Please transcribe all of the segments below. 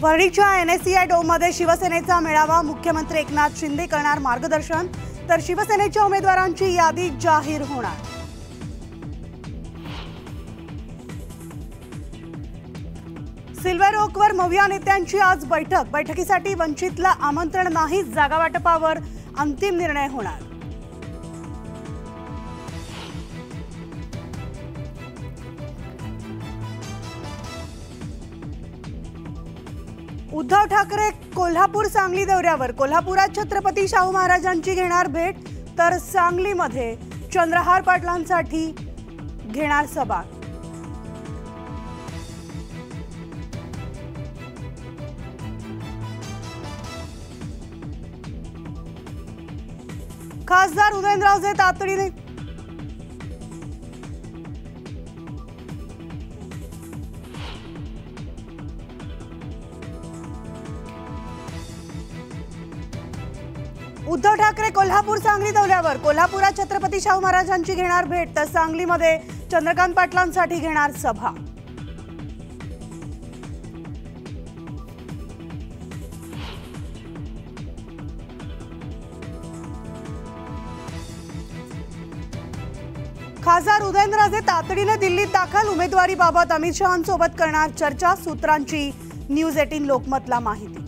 वर्णीच्या N S C I डोममध्ये शिवसेनेचा मेळावा मुख्यमंत्री एकनाथ शिंदे करणार मार्गदर्शन तर शिवसेनेच्या उमेदवारांची यादी जाहीर होणार. सिल्वर ओकवर मविया नेत्यांची आज बैठक बैठकीसाठी वंचितला आमंत्रण नाही जागावाटपावर अंतिम निर्णय होणार. उद्धव ठाकरे कोल्हापूर सांगली दौऱ्यावर. कोल्हापुरात छत्रपती शाहू महाराजांची घेणार भेट तर सांगलीमध्ये चंद्रहार पाटलांसाठी घेणार सभा. खासदार उदयनरावजे तातडीने उद्धव ठाकरे कोल्हापूर सांगली दौऱ्यावर. कोल्हापुरात छत्रपती शाहू महाराजांची घेणार भेट तर सांगलीमध्ये चंद्रकांत पाटलांसाठी घेणार सभा. खासदार उदयनराजे तातडीने दिल्लीत दाखल उमेदवारीबाबत अमित शहांसोबत करणार चर्चा सूत्रांची न्यूज एटीन लोकमतला माहिती.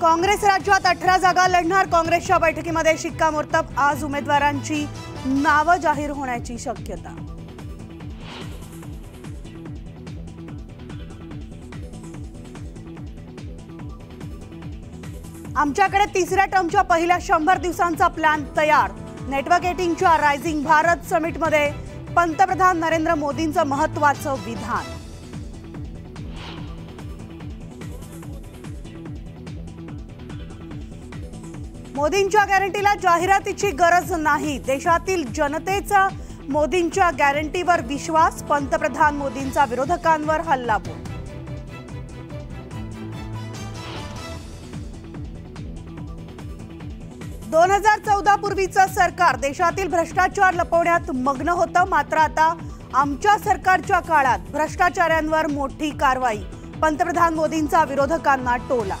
काँग्रेस राज्यात अठरा जागा लढणार. काँग्रेसच्या बैठकीमध्ये शिक्कामोर्तब आज उमेदवारांची नावं जाहीर होण्याची शक्यता. आमच्याकडे तिसऱ्या टर्मच्या पहिल्या शंभर दिवसांचा प्लॅन तयार. नेटवर्क एटिंगच्या रायझिंग भारत समिटमध्ये पंतप्रधान नरेंद्र मोदींचं महत्वाचं विधान. मोदींच्या गॅरंटीला जाहिरातीची गरज नाही. देशातील जनतेचा मोदींच्या गॅरंटीवर विश्वास पंतप्रधान मोदींचा विरोधकांवर हल्लाबोल दोन हजार चौदा पूर्वीचं सरकार देशातील भ्रष्टाचार लपवण्यात मग्न होतं. मात्र आता आमच्या सरकारच्या काळात भ्रष्टाचाऱ्यांवर मोठी कारवाई पंतप्रधान मोदींचा विरोधकांना टोला.